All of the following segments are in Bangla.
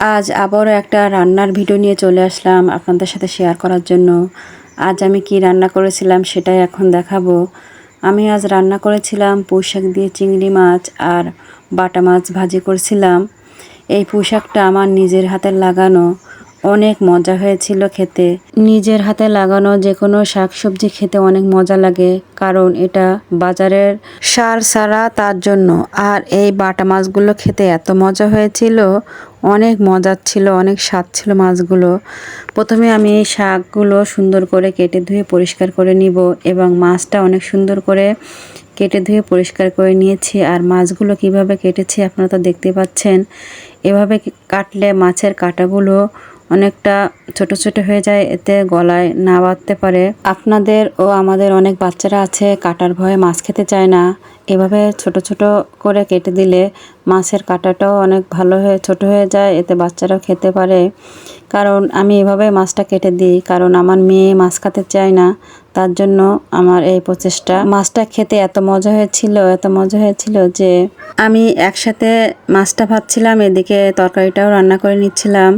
আজ আবারও একটা রান্নার ভিডিও নিয়ে চলে আসলাম আপনাদের সাথে শেয়ার করার জন্য। আজ আমি কি রান্না করেছিলাম সেটাই এখন দেখাবো। আমি আজ রান্না করেছিলাম পোশাক দিয়ে চিংড়ি মাছ আর বাটা মাছ ভাজি করেছিলাম। এই পোশাকটা আমার নিজের হাতে লাগানো। অনেক মজা হয়েছিল খেতে। নিজের হাতে লাগানো যে কোনো শাকসবজি খেতে অনেক মজা লাগে, কারণ এটা বাজারের সার সারা তার জন্য। আর এই বাটা মাছগুলো খেতে এত মজা হয়েছিল, অনেক মজার ছিল, অনেক স্বাদ ছিল মাছগুলো। প্রথমে আমি শাকগুলো সুন্দর করে কেটে ধুয়ে পরিষ্কার করে নিব এবং মাছটা অনেক সুন্দর করে কেটে ধুয়ে পরিষ্কার করে নিয়েছি। আর মাছগুলো কীভাবে কেটেছি আপনারা তো দেখতে পাচ্ছেন। এভাবে কাটলে মাছের কাঁটাগুলো অনেকটা ছোট ছোট হয়ে যায়, এতে গলায় না বাঁধতে পারে। আপনাদের ও আমাদের অনেক বাচ্চারা আছে, কাটার ভয়ে মাছ খেতে চায় না। এভাবে ছোট ছোট করে কেটে দিলে মাছের কাঁটাটাও অনেক ভালো হয়ে, ছোট হয়ে যায়, এতে বাচ্চারাও খেতে পারে। কারণ আমি এভাবে মাছটা কেটে দিই, কারণ আমার মেয়ে মাছ খেতে চায় না। তার জন্য আমার এই প্রচেষ্টা। মাছটা খেতে এত মজা হয়েছিল, এত মজা হয়েছিল যে আমি একসাথে মাছটা ভাবছিলাম এদিকে তরকারিটাও রান্না করে নিচ্ছিলাম।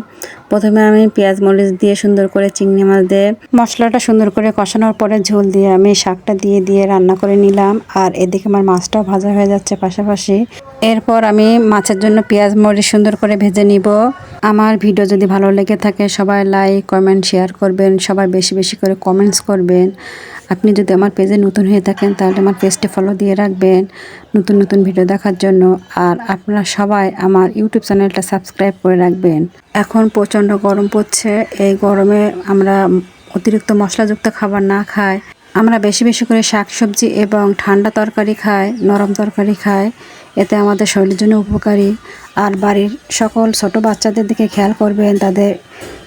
প্রথমে আমি পেঁয়াজ মরিচ দিয়ে সুন্দর করে চিংড়ি মাছ দিয়ে, মশলাটা সুন্দর করে কষানোর পরে ঝোল দিয়ে আমি শাকটা দিয়ে দিয়ে রান্না করে নিলাম। আর এদিকে আমার মাছটাও ভাজা হয়ে যাচ্ছে পাশাপাশি। এরপর আমি মাছের জন্য পেঁয়াজ মরিচ সুন্দর করে ভেজে নিব। আমার ভিডিও যদি ভালো লেগে থাকে, সবাই লাইক কমেন্ট শেয়ার করবেন। সবাই বেশি বেশি করে কমেন্টস করবেন। আপনি যদি আমার পেজে নতুন হয়ে থাকেন, তাহলে আমার পেজটি ফলো দিয়ে রাখবেন নতুন নতুন ভিডিও দেখার জন্য। আর আপনারা সবাই আমার ইউটিউব চ্যানেলটা সাবস্ক্রাইব করে রাখবেন। এখন প্রচণ্ড গরম পড়ছে। এই গরমে আমরা অতিরিক্ত মশলাযুক্ত খাবার না খাই। আমরা বেশি বেশি করে শাক সবজি এবং ঠান্ডা তরকারি খাই, নরম তরকারি খাই। এতে আমাদের শরীরের জন্য উপকারী। আর বাড়ির সকল ছোট বাচ্চাদের দিকে খেয়াল করবেন, তাদের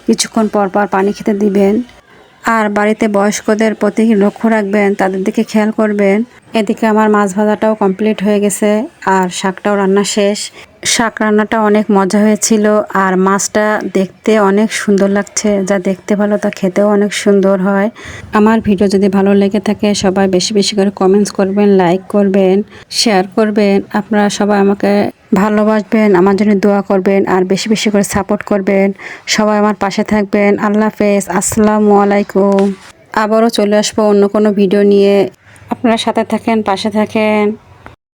কিছুক্ষণ পর পর পানি খেতে দিবেন। আর বাড়িতে বয়স্কদের প্রতি লক্ষ্য রাখবেন, তাদের দিকে খেয়াল করবেন। এদিকে আমার মাছ ভাজাটাও কমপ্লিট হয়ে গেছে আর শাকটাও রান্না শেষ। শাক রান্নাটা অনেক মজা হয়েছিল আর মাছটা দেখতে অনেক সুন্দর লাগছে। যা দেখতে ভালো, তা খেতেও অনেক সুন্দর হয়। আমার ভিডিও যদি ভালো লেগে থাকে, সবাই বেশি বেশি করে কমেন্টস করবেন লাইক করবেন শেয়ার করবেন। আপনারা সবাই আমাকে ভালোবাসবেন, আমার জন্য দোয়া করবেন আর বেশি বেশি করে সাপোর্ট করবেন। সবাই আমার পাশে থাকবেন। আল্লাহ হাফেজ। আসসালামু আলাইকুম। আবারও চলে আসব অন্য কোনো ভিডিও নিয়ে। আপনারা সাথে থাকেন, পাশে থাকেন।